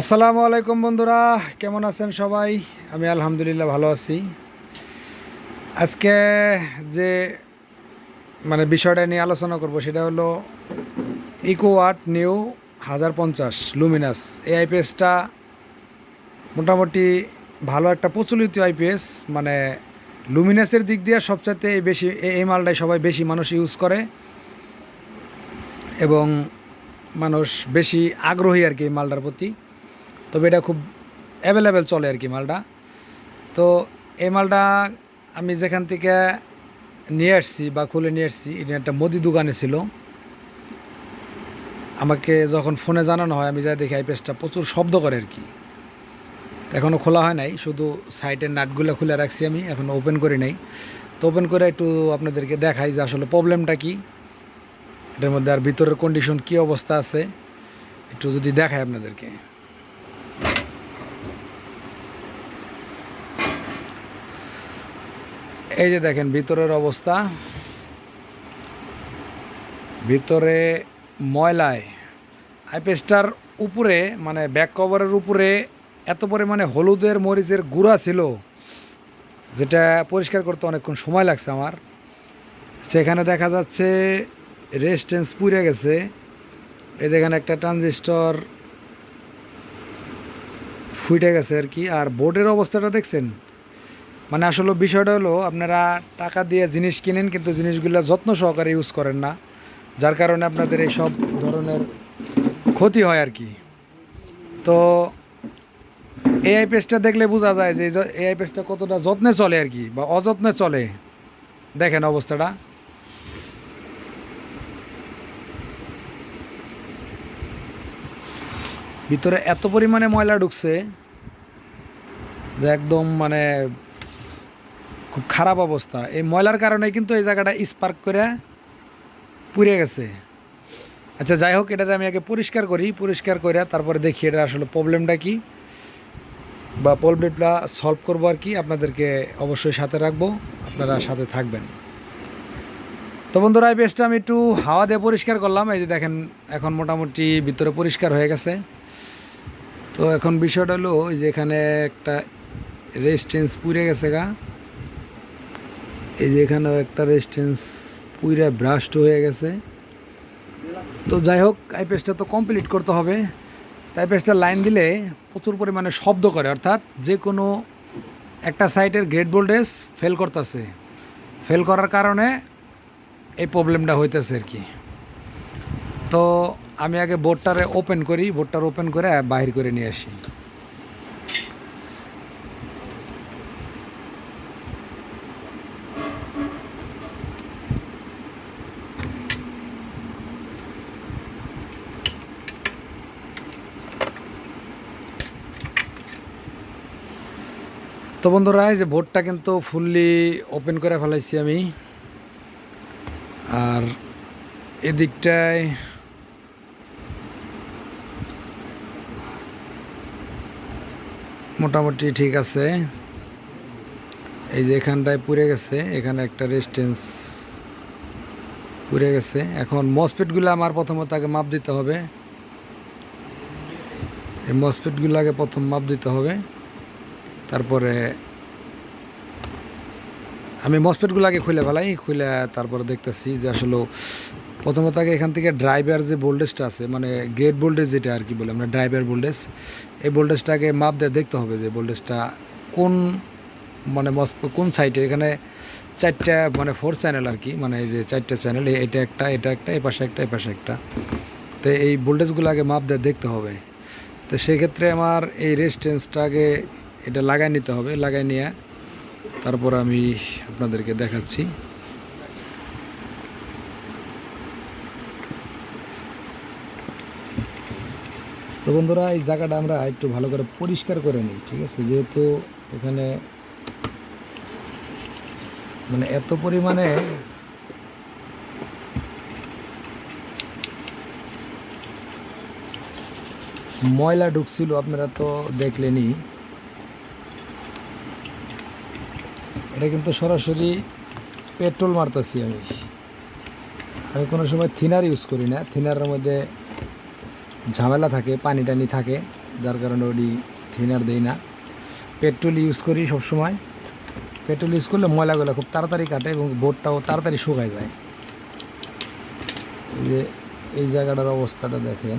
আসসালামু আলাইকুম বন্ধুরা, কেমন আছেন সবাই? আমি আলহামদুলিল্লাহ ভালো আছি। আজকে যে মানে বিষয়টা নিয়ে আলোচনা করব সেটা হলো ইকো আর্ট নিউ হাজার পঞ্চাশ লুমিনাস। এই আইপিএসটা মোটামুটি ভালো একটা প্রচলিত আইপিএস মানে লুমিনাসের দিক দিয়ে সবচাইতে বেশি এই মালটাই সবাই বেশি মানুষ ইউজ করে। এবং মানুষ বেশি আগ্রহী আর কি এই মালটার প্রতি। তবে এটা খুব অ্যাভেলেবেল চলে আর কি মালটা। তো এই মালটা আমি যেখান থেকে নিয়ে আসছি বা খুলে নিয়ে আসছি, এটা একটা মুদি দোকানে ছিল। আমাকে যখন ফোনে জানানো হয়, আমি যাই দেখি আইপিএসটা প্রচুর শব্দ করে আর কি। এখনও খোলা হয় নাই, শুধু সাইটের নাটগুলো খুলে রাখছি আমি এখনও ওপেন করি নাই। তো ওপেন করে একটু আপনাদেরকে দেখাই যে আসলে প্রবলেমটা কি। এটার মধ্যে আর ভিতরের কন্ডিশন কি অবস্থা আছে, একটু যদি দেখাই আপনাদেরকে। এই যে দেখেন, ভিতরের অবস্থা। ভিতরে ময়লায়। আইপেস্টার উপরে মানে ব্যাক কভারের উপরে এত পরিমাণে হলুদের, মরিচের গুঁড়া ছিল, যেটা পরিষ্কার করতে অনেকক্ষণ সময় লাগছে আমার। সেখানে দেখা যাচ্ছে রেস্টেন্স পুড়ে গেছে। এই যেখানে একটা ট্রানজিস্টর ফুটে গেছে আর কি। আর বোর্ডের অবস্থাটা দেখছেন? মানে আসলে বিষয়টা হলো, আপনারা টাকা দিয়ে জিনিস কিনেন, কিন্তু জিনিসগুলো যত্ন সহকারে ইউজ করেন না, যার কারণে আপনাদের এই সব ধরনের ক্ষতি হয় আর কি। তো এআই পেজটা দেখলে বোঝা যায় যে এআই পেজটা কতটা যত্নে চলে আর কি, বা অযত্নে চলে। দেখেন অবস্থাটা। ভিতরে এত পরিমাণে ময়লা ঢুকছে যে একদম মানে খুব খারাপ অবস্থা। এই ময়লার কারণে কিন্তু এই জায়গাটা স্পার্ক করে পুড়ে গেছে। আচ্ছা যাই হোক এটাতে আমি আগে পরিষ্কার করি। পরিষ্কার করে তারপরে দেখি এটা আসলে প্রবলেমটা কি বা প্রবলেমটা সলভ করব আর কি। আপনাদেরকে অবশ্যই সাথে রাখব। আপনারা সাথে থাকবেন। তো বন্ধুরা, এই বেসটা আমি একটু হাওয়া দিয়ে পরিষ্কার করলাম। এই যে দেখেন, এখন মোটামুটি ভিতরে পরিষ্কার হয়ে গেছে। তো এখন বিষয়টা হলো যে এখানে একটা রেজিস্টেন্স পুড়ে গেছে গা। এই যে এখানেও একটা রেজিস্টেন্স পুইরা ব্রাস্ট হয়ে গেছে। তো যাই হোক আইপিএসটা তো কমপ্লিট করতে হবে। তাই আইপিএসটা লাইন দিলে প্রচুর পরিমাণে শব্দ করে, অর্থাৎ যে কোনো একটা সাইটের গ্রেড ভোল্টেজ ফেল করতেছে। ফেল করার কারণে এই প্রবলেমটা হইতেছে আর কি। তো আমি আগে বোর্ডটারে ওপেন করি বোর্ডটার ওপেন করে বাহির করে নিয়ে আসি। তো বন্ধুরা যে ভোটটা কিন্তু ফুললি ওপেন করে ফেলাইছি আমি। আর এদিকটায় মোটামুটি ঠিক আছে। এই যে এখানটায় পুড়ে গেছে, এখানে একটা রেস্টেন্স পুড়ে গেছে। এখন মসপেটগুলো আমার প্রথমত আগে মাপ দিতে হবে। এই মসপেটগুলো আগে প্রথম মাপ দিতে হবে। তারপরে আমি মসপেটগুলো আগে খুলে ফেলাই, খুলে তারপরে দেখতেছি যে আসলে প্রথমত আগে এখান থেকে ড্রাইভার যে ভোল্টেজটা আছে মানে গেট ভোল্টেজ যেটা আর কি বলে আমরা ড্রাইভার ভোল্টেজ, এই ভোল্টেজটাকে মাপ দিয়ে দেখতে হবে যে ভোল্টেজটা কোন মানে মস, কোন সাইডে এখানে চারটা মানে ফোর চ্যানেল আর কি মানে এই যে চারটা চ্যানেল এটা একটা এটা একটা, এ পাশে একটা, এ পাশে একটা। তো এই ভোল্টেজগুলো আগে মাপ দিয়ে দেখতে হবে। তো সেক্ষেত্রে আমার এই রেজিস্ট্যান্সটা আগে এটা লাগাই নিতে হবে, লাগাই নিয়ে তারপর আমি আপনাদেরকে দেখাচ্ছি। তো বন্ধুরা, এই জায়গাটা আমরা একটু ভালো করে পরিষ্কার করে নিই, ঠিক আছে? যেহেতু এখানে মানে এত পরিমাণে ময়লা ঢুকছিল, আপনারা তো দেখলেনই। এটা কিন্তু সরাসরি পেট্রোল মারতেছি আমি। আমি কোনো সময় থিনার ইউজ করি না। থিনারের মধ্যে ঝামেলা থাকে, পানি টানি থাকে, যার কারণে ওটি থিনার দেই না। পেট্রোল ইউজ করি সব সময় পেট্রোল ইউজ করলে ময়লাগুলো খুব তাড়াতাড়ি কাটে এবং বোর্ডটাও তাড়াতাড়ি শুকায় যায়। এই যে, এই জায়গাটার অবস্থাটা দেখেন।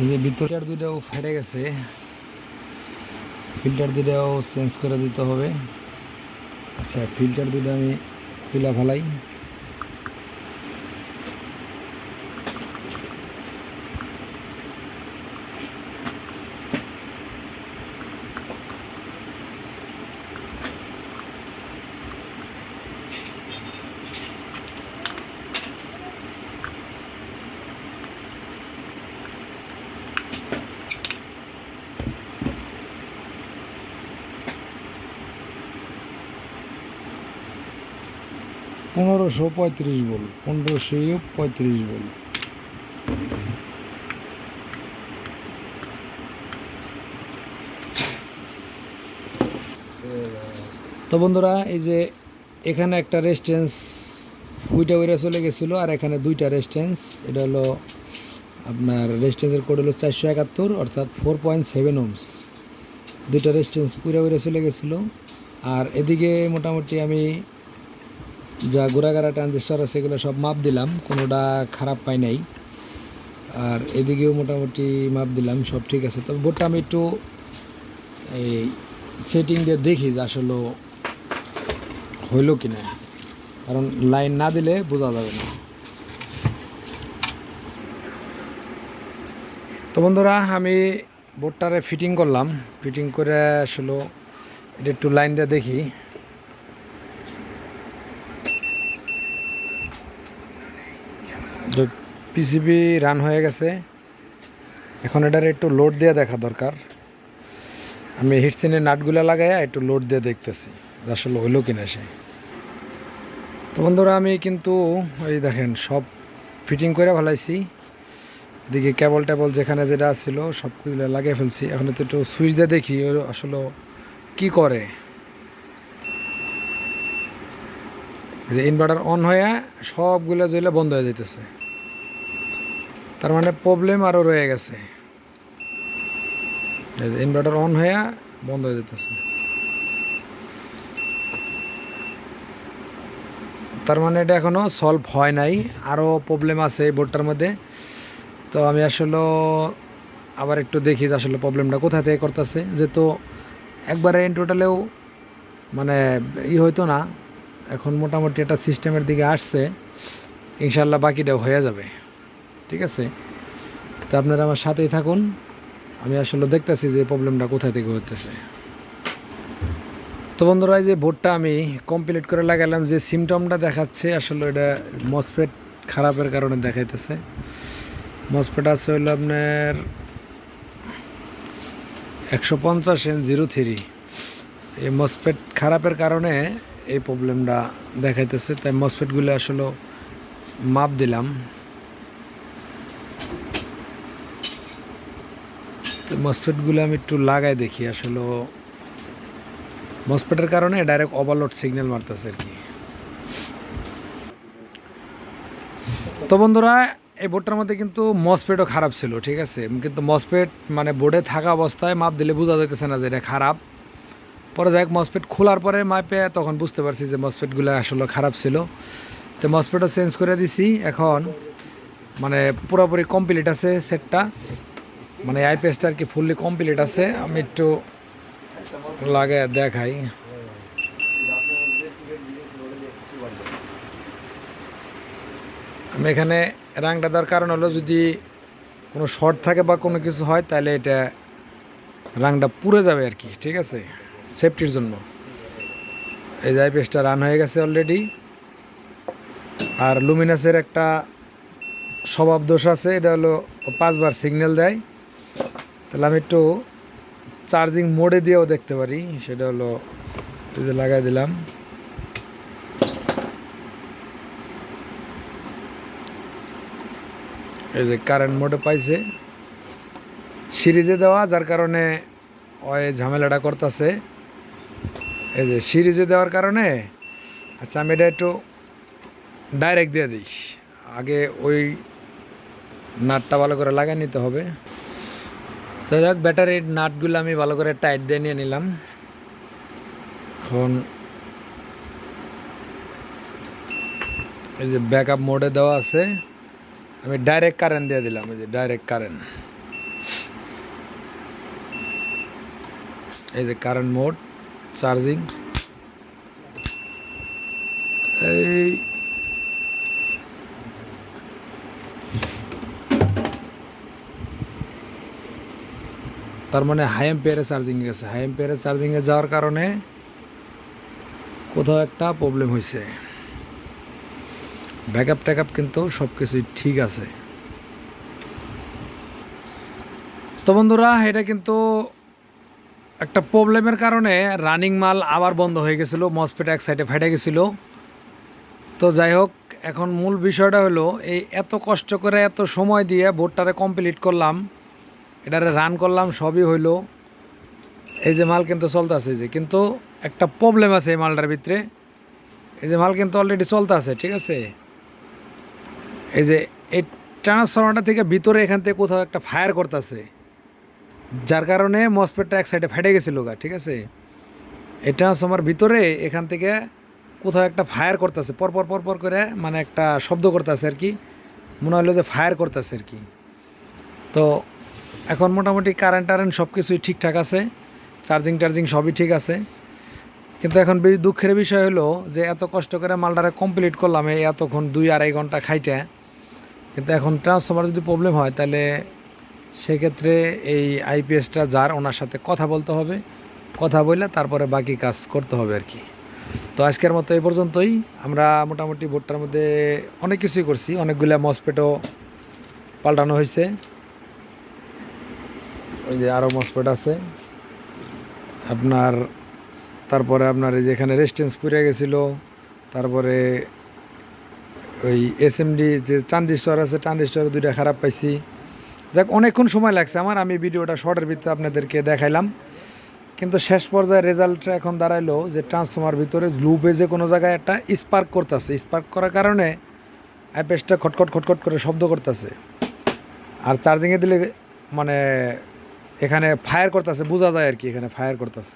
এই যে ভিতরটার দুটাও ফেটে গেছে। ফিল্টার দুটাও চেঞ্জ করে দিতে হবে। আচ্ছা ফিল্টার দুটো আমি খুলা ফেলাই। পনেরোশো পঁয়ত্রিশ বল, পনেরোশো পঁয়ত্রিশ বল। তো বন্ধুরা, এই যে এখানে একটা রেস্টেন্স ফুইটা উইরা চলে গেছিল, আর এখানে দুইটা রেস্টেন্স এটা হলো আপনার রেস্টেন্সের কোড হলো চারশো একাত্তর, অর্থাৎ ফোর পয়েন্ট সেভেন ওমস দুইটা রেস্টেন্স পুরা উইরা চলে গেছিল, আর এদিকে মোটামুটি আমি যা গোড়াগাড়া ট্রানজিস্টার আছে সেগুলো সব মাপ দিলাম, কোনোটা খারাপ পাই নাই। আর এদিকেও মোটামুটি মাপ দিলাম, সব ঠিক আছে। তবে বোর্ডটা আমি একটু এই সেটিং দিয়ে দেখি যে আসলে হইল কি না কারণ লাইন না দিলে বোঝা যাবে না। তো বন্ধুরা, আমি বোর্ডটারে ফিটিং করলাম। ফিটিং করে আসলে এটা একটু লাইন দিয়ে দেখি। পিসিবি রান হয়ে গেছে। এখন এটার একটু লোড দিয়ে দেখা দরকার। আমি হিটসিনের নাটগুলো লাগাই একটু লোড দিয়ে দেখতেছি আসলে হইল কিনা সে। তো বন্ধুরা, আমি কিন্তু ওই দেখেন সব ফিটিং করে ফেলাইছি। এদিকে কেবল টেবল যেখানে যেটা ছিল, সবগুলো লাগিয়ে ফেলছি। এখন তো একটু সুইচ দিয়ে দেখি আসলে কি করে। যে ইনভার্টার অন হয়ে সবগুলো জ্বলে বন্ধ হয়ে যেতেছে তার মানে প্রবলেম আরও রয়ে গেছে। ইনভার্টার অন হয়ে বন্ধ হয়ে যেতেছে। তার মানে এটা এখনও সলভ হয় নাই আরও প্রবলেম আছে এই বোর্ডটার মধ্যে। তো আমি আসলে আবার একটু দেখি যে আসলে প্রবলেমটা কোথা থেকে করতেছে। যেহেতু একবারে ইন টোটালেও মানে ই হইতো না, এখন মোটামুটি একটা সিস্টেমের দিকে আসছে ইনশাল্লাহ বাকিটাও হয়ে যাবে। ঠিক আছে? তো আপনারা আমার সাথেই থাকুন। আমি আসলে দেখতেছি যে প্রবলেমটা কোথা থেকে হতেছে তো বন্ধুরা, এই যে বোর্ডটা আমি কমপ্লিট করে লাগালাম, যে সিমটমটা দেখাচ্ছে, আসলে এটা মসফেট খারাপের কারণে দেখাইতেছে। মসফেট আছে হলো আপনার একশো পঞ্চাশ এন জিরো থ্রি। এই মসফেট খারাপের কারণে এই প্রবলেমটা দেখাইতেছে, তাই মসফেটগুলো আসলে মাপ দিলাম। তো মসফেটগুলো আমি একটু লাগাই দেখি, আসলে মসফেটের কারণে ডাইরেক্ট ওভারলোড সিগন্যাল মারতেছে আর কি। তো বন্ধুরা, এই বোর্ডটার মধ্যে কিন্তু মসফেটও খারাপ ছিল, ঠিক আছে? কিন্তু মসফেট মানে বোর্ডে থাকা অবস্থায় মাপ দিলে বোঝা যাইতেছে না যে এটা খারাপ। পরে যাই মসফেট খোলার পরে মাপে তখন বুঝতে পারছি যে মসফেটগুলো আসলে খারাপ ছিল। তো মসফেটও চেঞ্জ করে দিছি, এখন মানে পুরোপুরি কমপ্লিট আছে সেটটা মানে আইপিএসটা আর কি ফুললি কমপ্লিট আছে। আমি একটু লাগে দেখাই। আমি এখানে রাংটা দেওয়ার কারণ হলো যদি কোনো শর্ট থাকে বা কোনো কিছু হয়, তাহলে এটা রাংটা পুড়ে যাবে আর কি, ঠিক আছে? সেফটির জন্য। এই যে আইপিএসটা রান হয়ে গেছে অলরেডি আর লুমিনাসের একটা স্বভাব দোষ আছে, এটা হলো পাঁচবার সিগন্যাল দেয়। তাহলে আমি একটু চার্জিং মোডে দিয়েও দেখতে পারি। সেটা হলো যে লাগাই দিলাম। এই যে কারেন্ট মোডে পাইছে। সিরিজে দেওয়া, যার কারণে ওই ঝামেলাটা করতেছে। এই যে সিরিজে দেওয়ার কারণে আচ্ছা আমি এটা একটু ডাইরেক্ট দিয়ে দিস। আগে ওই নাটটা ভালো করে লাগিয়ে নিতে হবে। তো যাক ব্যাটারির নাটগুলো আমি ভালো করে টাইট দিয়ে নিয়ে নিলাম। এখন এই যে ব্যাকআপ মোডে দেওয়া আছে, আমি ডাইরেক্ট কারেন্ট দিয়ে দিলাম, এই যে ডাইরেক্ট কারেন্ট এই যে কারেন্ট মোড চার্জিং এই তার মানে হাই এম্পিয়ারে চার্জিং গেছে। হাই এম্পিয়ারে চার্জিংয়ে যাওয়ার কারণে কোথাও একটা প্রবলেম হয়েছে ব্যাকআপ ট্যাকআপ কিন্তু সব কিছুই ঠিক আছে। তো বন্ধুরা, এটা কিন্তু একটা প্রবলেমের কারণে রানিং মাল আবার বন্ধ হয়ে গেছিল মসপেট এক সাইডে ফেটে গেছিল। তো যাই হোক, এখন মূল বিষয়টা হলো, এই এত কষ্ট করে, এত সময় দিয়ে বোর্ডটারে কমপ্লিট করলাম। এটারে রান করলাম, সবই হইল। এই যে মাল কিন্তু চলতেছে যে। কিন্তু একটা প্রবলেম আছে এই মালটার ভিতরে। এই যে মাল কিন্তু অলরেডি চলতেছে, ঠিক আছে? এই যে এই ট্রান্সফরমারটা থেকে ভিতরে এখান থেকে কোথাও একটা ফায়ার করতেছে। যার কারণে মসপেটটা এক সাইডে ফেটে গেছিল গা, ঠিক আছে? এই ট্রান্সফরমার ভিতরে এখান থেকে কোথাও একটা ফায়ার করতেছে পরপর পরপর করে মানে একটা শব্দ করতেছে আর কি। মনে হলো যে ফায়ার করতেছে আর কি। তো এখন মোটামুটি কারেন্ট টারেন্ট সব কিছুই ঠিকঠাক আছে চার্জিং টার্জিং সবই ঠিক আছে। কিন্তু এখন বেশি দুঃখের বিষয় হলো যে এত কষ্ট করে মালটারে কমপ্লিট করলাম এই এতক্ষণ দুই আড়াই ঘণ্টা খাইতে কিন্তু এখন ট্রান্সফর্মার যদি প্রবলেম হয়, তাহলে সেক্ষেত্রে এই আইপিএসটা যার ওনার সাথে কথা বলতে হবে, কথা বললে তারপরে বাকি কাজ করতে হবে আর কি। তো আজকের মতো এই পর্যন্তই। আমরা মোটামুটি বোর্ডটার মধ্যে অনেক কিছুই করছি, অনেকগুলো মসপেটও পাল্টানো হয়েছে ওই যে আরও মসপেট আছে। আপনার, তারপরে আপনার এই যেখানে রেস্টেন্স পুড়ে গেছিল, তারপরে ওই এসএমডি যে ট্রানজিস্টর আছে ট্রানজিস্টর দুইটা খারাপ পাইছি। যাক, অনেকক্ষণ সময় লাগছে আমার, আমি ভিডিওটা শর্টের ভিতরে আপনাদেরকে দেখাইলাম। কিন্তু শেষ পর্যায়ে রেজাল্টটা এখন দাঁড়াইলো যে ট্রান্সফর্মার ভিতরে লুপে যে কোনো জায়গায় একটা স্পার্ক করতেছে। স্পার্ক করার কারণে অ্যাপেসটা খটখট খটখট করে শব্দ করতেছে। আর চার্জিংয়ে দিলে মানে এখানে ফায়ার করতেছে, বোঝা যায় আর কি এখানে ফায়ার করতেছে।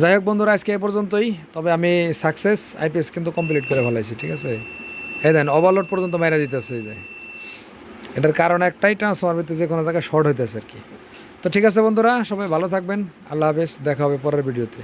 যাই হোক বন্ধুরা, আজকে এ পর্যন্তই। তবে আমি সাকসেস আইপিএস কিন্তু কমপ্লিট করে ফেলাইছি, ঠিক আছে? এই দেন ওভারলোড পর্যন্ত মেরে দিতেছে এই যে। এটার কারণ একটাই ট্রান্সফার ভিতরে যে কোনো জায়গায় শর্ট হইতেছে আর কি। তো ঠিক আছে বন্ধুরা, সবাই ভালো থাকবেন। আল্লাহ হাফেজ, দেখা হবে পরের ভিডিওতে